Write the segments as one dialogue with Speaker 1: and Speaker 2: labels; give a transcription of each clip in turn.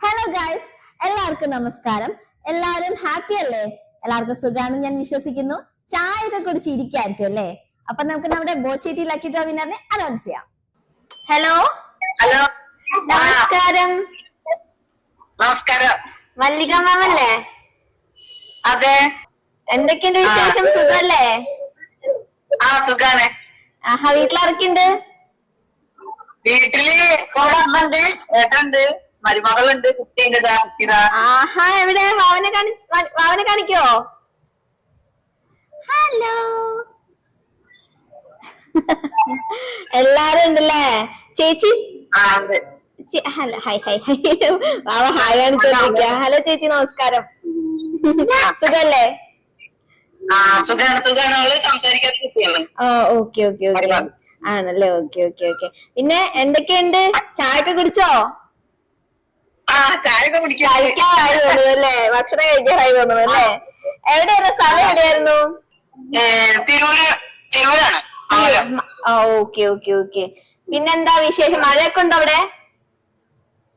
Speaker 1: Hello guys എല്ലാവർക്കും നമസ്കാരം. എല്ലാവരും ഹാപ്പി അല്ലേ? എല്ലാവർക്കും സുഖാണെന്ന് ഞാൻ വിശ്വസിക്കുന്നു. ചായ ഒക്കെ കുടിച്ച് ഇരിക്കായിരിക്കും അല്ലേ? അപ്പൊ നമുക്ക് നമ്മുടെ ബോഷീറ്റി ലക്കി ഡ്രോ വിന്നറിനെ അനൗൺസ് ചെയ്യാം. ഹലോ
Speaker 2: ഹലോ
Speaker 1: നമസ്കാരം.
Speaker 2: നമസ്കാരം.
Speaker 1: മല്ലിക മാം അല്ലേ?
Speaker 2: അതെ.
Speaker 1: എന്തൊക്കെയുണ്ട് വിശേഷം? സുഖല്ലേ?
Speaker 2: ആ സുഖാണ്.
Speaker 1: ആഹാ വീട്ടിലാർക്കുണ്ട്
Speaker 2: വീട്ടിൽ കൂടെ അമ്മണ്ട് ഏട്ടുണ്ട് മരുമകളുണ്ട് കുട്ടിയുണ്ട്
Speaker 1: ആഹാ എവിടെ? വാവനെ കാണി വാ- വാവനെ കാണിക്കോ? ഹലോ. എല്ലാരും ഉണ്ടല്ലേ? ചേച്ചി? ഹലോ ഹായ് ഹായ് ഹായ് വാവ ഹായ് ആണ് ഹലോ ചേച്ചി നമസ്കാരം. സുഖല്ലേ? Okay okay okay. ആണല്ലേ? Okay okay okay. പിന്നെ എന്തൊക്കെയുണ്ട്? ചായ ഒക്കെ കുടിച്ചോ?
Speaker 2: ചായ ഒക്കെ
Speaker 1: കഴിക്കാറായി തോന്നുന്നു അല്ലേ ഭക്ഷണം കഴിക്കാറായി തോന്നുന്നു അല്ലേ എവിടെയായിരുന്നു? സ്ഥലം എവിടെയായിരുന്നു?
Speaker 2: തിരൂര് തിരൂരാണ്.
Speaker 1: Okay okay okay. പിന്നെന്താ വിശേഷം? മഴയൊക്കെ ഉണ്ടോ അവിടെ?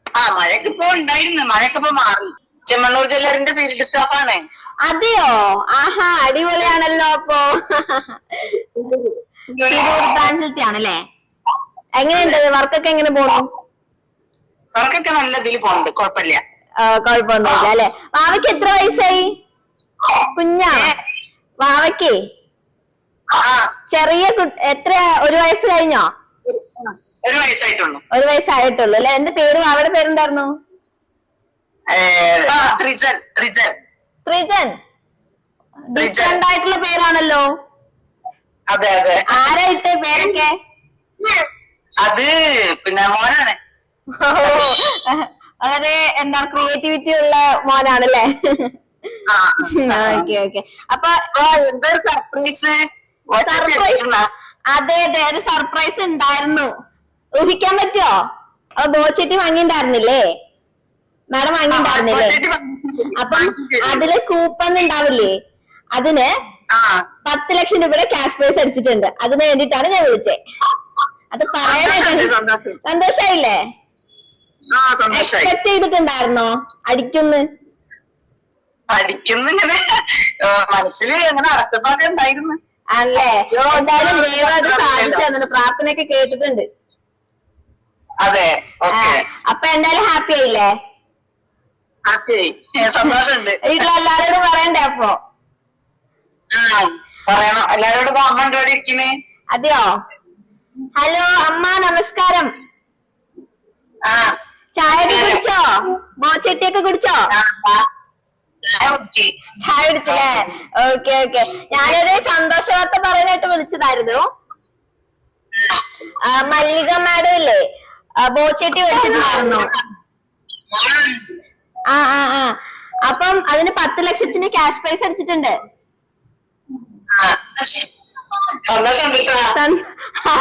Speaker 2: ആ മഴയൊക്കെ ഇപ്പൊ ഉണ്ടായിരുന്നു. മഴയൊക്കെ ഇപ്പൊ മാറി. ചെമ്മണ്ണൂർ ജ്വല്ലറിന്റെ ഫീൽഡ് സ്റ്റാഫാണ്
Speaker 1: അതെയോ? ആഹാ അടിപൊളിയാണല്ലോ അപ്പോ. തിരൂർ ബ്രാഞ്ചിലത്തെ ആണല്ലേ? എങ്ങനെയുണ്ട്? വർക്കൊക്കെ എങ്ങനെ പോണു?
Speaker 2: അവർക്കൊക്കെ നല്ല ഇതിൽ പോണ്ട് കുഴപ്പമില്ല.
Speaker 1: കുഴപ്പമൊന്നുമില്ല അല്ലെ? വാവയ്ക്ക് എത്ര വയസ്സായി? കുഞ്ഞാ? വാവയ്ക്ക്? ചെറിയ എത്ര ഒരു വയസ്സ് കഴിഞ്ഞോ?
Speaker 2: ഒരു വയസ്സായിട്ടുള്ളൂ.
Speaker 1: ഒരു വയസ്സായിട്ടുള്ളൂ അല്ലെ? എന്റെ പേര്? വാവയുടെ
Speaker 2: ആ, റിജൽ റിജൽ
Speaker 1: ത്രിജൻ. ഡിഫറെന്റ് ആയിട്ടുള്ള പേരാണല്ലോ.
Speaker 2: അതെ അതെ.
Speaker 1: ആരായിട്ട് പേരൊക്കെ?
Speaker 2: അത് പിന്നെ മോനാണ്.
Speaker 1: വളരെ എന്താ ക്രിയേറ്റിവിറ്റി ഉള്ള മോനാണല്ലേ. ഓക്കെ ഓക്കെ അപ്പൊ
Speaker 2: സർപ്രൈസ്
Speaker 1: സർപ്രൈസ് അതെ അതെ ഒരു സർപ്രൈസ് ഉണ്ടായിരുന്നു. ഊഹിക്കാൻ പറ്റുമോ അപ്പൊ ബോച്ചേട്ടി വാങ്ങിണ്ടായിരുന്നില്ലേ മാഡം വാങ്ങിണ്ടായിരുന്നില്ലേ അപ്പം അതിൽ കൂപ്പൺ ഉണ്ടാവില്ലേ? അതിന് പത്ത് ലക്ഷം രൂപയുടെ ക്യാഷ് പ്രൈസ് അടിച്ചിട്ടുണ്ട്. അതിന് വേണ്ടിട്ടാണ് ഞാൻ വിളിച്ചേ. അത് പറയാനായിട്ട്
Speaker 2: സന്തോഷം.
Speaker 1: സന്തോഷായില്ലേ? എക്സ്പെക്ട് ചെയ്തിട്ടുണ്ടായിരുന്നോ? അടിക്കുന്ന്?
Speaker 2: പഠിക്കുന്നിങ്ങനെ മനസ്സിൽ അങ്ങനെ അടച്ചപ്പാതെ ഉണ്ടായിരുന്നു
Speaker 1: അല്ലേ എന്തായാലും ദൈവം അത് സാധിച്ചു തന്നിട്ട് പ്രാർത്ഥനയൊക്കെ കേട്ടിട്ടുണ്ട്.
Speaker 2: അതെ
Speaker 1: അപ്പൊ എന്തായാലും ഹാപ്പി ആയില്ലേ?
Speaker 2: സന്തോഷമുണ്ട്.
Speaker 1: വീട്ടിലെല്ലാരോടും പറയണ്ടേ അപ്പൊ?
Speaker 2: പറയണം. എല്ലാരോടും അമ്മ ഉണ്ട് ഇരിക്കുന്നേ?
Speaker 1: അതെയോ? ഹലോ അമ്മ നമസ്കാരം.
Speaker 2: ആ.
Speaker 1: ചായ കുടിച്ചോ? മോച്ചട്ടിയൊക്കെ കുടിച്ചോ.
Speaker 2: ചായ
Speaker 1: കുടിച്ചല്ലേ ഓക്കേ ഓക്കേ. ഞാനൊരു സന്തോഷ വാർത്ത പറയാനായിട്ട് വിളിച്ചതായിരുന്നു. മല്ലിക മാഡം ഇല്ലേ? ബോച്ചട്ടി വിളിച്ചിട്ടുണ്ടായിരുന്നു. ആ ആ ആ. അപ്പം അതിന് പത്ത് ലക്ഷത്തിന് ക്യാഷ് പ്രൈസ് അടിച്ചിട്ടുണ്ട്.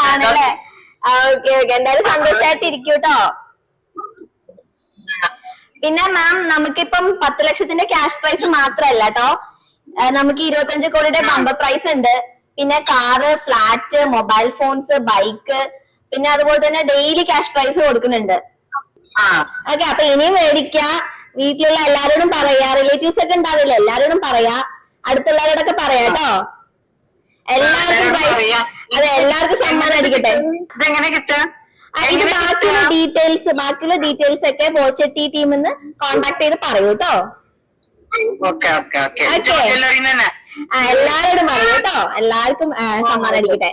Speaker 1: ആണല്ലേ? Okay okay. എന്തായാലും സന്തോഷമായിട്ട് ഇരിക്കും കേട്ടോ പിന്നെ മാം നമുക്കിപ്പം പത്ത് ലക്ഷത്തിന്റെ ക്യാഷ് പ്രൈസ് മാത്രല്ല കേട്ടോ നമുക്ക് ഇരുപത്തഞ്ച് കോടിയുടെ ബമ്പർ പ്രൈസ് ഉണ്ട്. പിന്നെ car flat mobile phones bike പിന്നെ അതുപോലെ തന്നെ ഡെയിലി ക്യാഷ് പ്രൈസ് കൊടുക്കുന്നുണ്ട്.
Speaker 2: ആ
Speaker 1: ഓക്കെ അപ്പൊ ഇനിയും മേടിക്ക. വീട്ടിലുള്ള എല്ലാരോടും പറയാ. റിലേറ്റീവ്സ് ഒക്കെ ഉണ്ടാവില്ല? എല്ലാരോടും പറയാ. അടുത്തുള്ളവരോടൊക്കെ പറയാ കേട്ടോ എല്ലാവർക്കും അതെ എല്ലാവർക്കും സമ്മാനം അടിക്കട്ടെ.
Speaker 2: ഇതെങ്ങനെ കിട്ടുക?
Speaker 1: ഇത് ബാക്കിയുള്ള ഡീറ്റെയിൽസ് ബാക്കിയുള്ള ഡീറ്റെയിൽസ് ഒക്കെ ബോച്ചട്ടി ടീമിന്ന് കോൺടാക്ട് ചെയ്ത് പറയൂ കേട്ടോ എല്ലാരോടും പറയൂ കേട്ടോ എല്ലാവർക്കും സമ്മാനം അടിക്കട്ടെ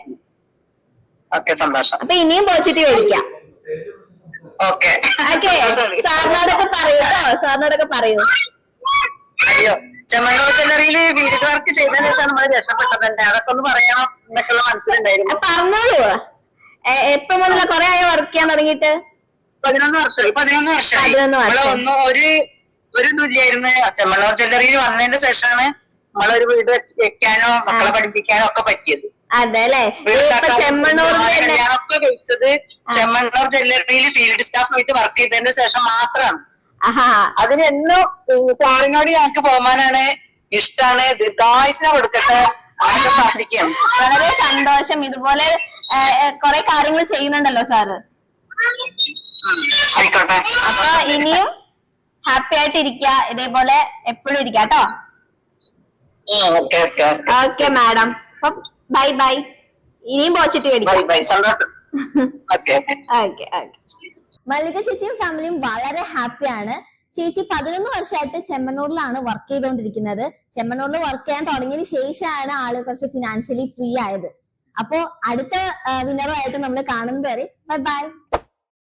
Speaker 1: അപ്പൊ ഇനിയും ബോച്ചട്ടി മേടിക്കാം.
Speaker 2: ഓക്കെ.
Speaker 1: സാറിനോടൊക്കെ പറയൂ കേട്ടോ സാറിനോടൊക്കെ പറയൂ.
Speaker 2: അയ്യോ ചെമ്മണ്ണൂർ ജ്വല്ലറിയിൽ വീട് വർക്ക് ചെയ്തതിന് നമ്മൾ രക്ഷപ്പെട്ടത്? അതൊക്കെ ഒന്ന് പറയണം എന്നൊക്കെയുള്ള മനസ്സിലുണ്ടായിരുന്നു.
Speaker 1: പറഞ്ഞോളൂ. എപ്പോ മുതല കൊറേ ആയോ വർക്ക് ചെയ്യാൻ തുടങ്ങിയിട്ട്?
Speaker 2: പതിനൊന്ന് വർഷമായി പതിനൊന്ന് വർഷമായി
Speaker 1: പതിനൊന്ന് വർഷം.
Speaker 2: ഒന്നും ഒരു ഒരു തുല്യായിരുന്നു. ചെമ്മള ജ്വല്ലറിയിൽ വന്നതിന്റെ ശേഷമാണ് നമ്മളൊരു വീട് വെച്ച് വെക്കാനോ മക്കളെ പഠിപ്പിക്കാനോ ഒക്കെ പറ്റിയത്.
Speaker 1: അതെ അല്ലെ
Speaker 2: വീട്
Speaker 1: ഇപ്പൊ
Speaker 2: ഉണ്ടാക്കാൻ
Speaker 1: ചെമ്മണ്ണൂരിൽ തന്നെ
Speaker 2: കല്യാണമൊക്കെ കഴിച്ചത് ചെമ്മണ്ണൂർ ജ്വല്ലറിയിൽ ഫീൽഡ് സ്റ്റാഫ് ആയിട്ട് വർക്ക് ചെയ്തതിന്റെ ശേഷം മാത്രമാണ്.
Speaker 1: ആഹാ.
Speaker 2: അതിനെന്നും സാറിനോട് ഞങ്ങൾക്ക് പോകാനാണ് ഇഷ്ടാണ്. ദീർഘായുസിനെ കൊടുക്കട്ടെ. അതൊക്കെ
Speaker 1: വളരെ സന്തോഷം. ഇതുപോലെ കുറെ കാര്യങ്ങൾ ചെയ്യുന്നുണ്ടല്ലോ സാറ്.
Speaker 2: ആയിക്കോട്ടെ.
Speaker 1: അപ്പൊ ഇനിയും ഹാപ്പി ആയിട്ട് ഇരിക്കുക ഇതേപോലെ എപ്പോഴും ഇരിക്കുക കേട്ടോ.
Speaker 2: Okay
Speaker 1: madam. അപ്പൊ ബൈ ബൈ. ഇനിയും പോച്ചിട്ട്
Speaker 2: ഓക്കെ ഓക്കെ.
Speaker 1: മല്ലിക ചേച്ചിയും ഫാമിലിയും വളരെ ഹാപ്പിയാണ് ചേച്ചി പതിനൊന്ന് വർഷമായിട്ട് ചെമ്മണ്ണൂരിലാണ് വർക്ക് ചെയ്തുകൊണ്ടിരിക്കുന്നത് ചെമ്മണ്ണൂരിൽ വർക്ക് ചെയ്യാൻ തുടങ്ങിയതിന് ശേഷമാണ് ആൾ കുറച്ച് ഫിനാൻഷ്യലി ഫ്രീ ആയത്. അപ്പോ അടുത്ത വിന്നറുമായിട്ട് നമ്മൾ കാണുന്നത് വരെ ബൈ ബൈ.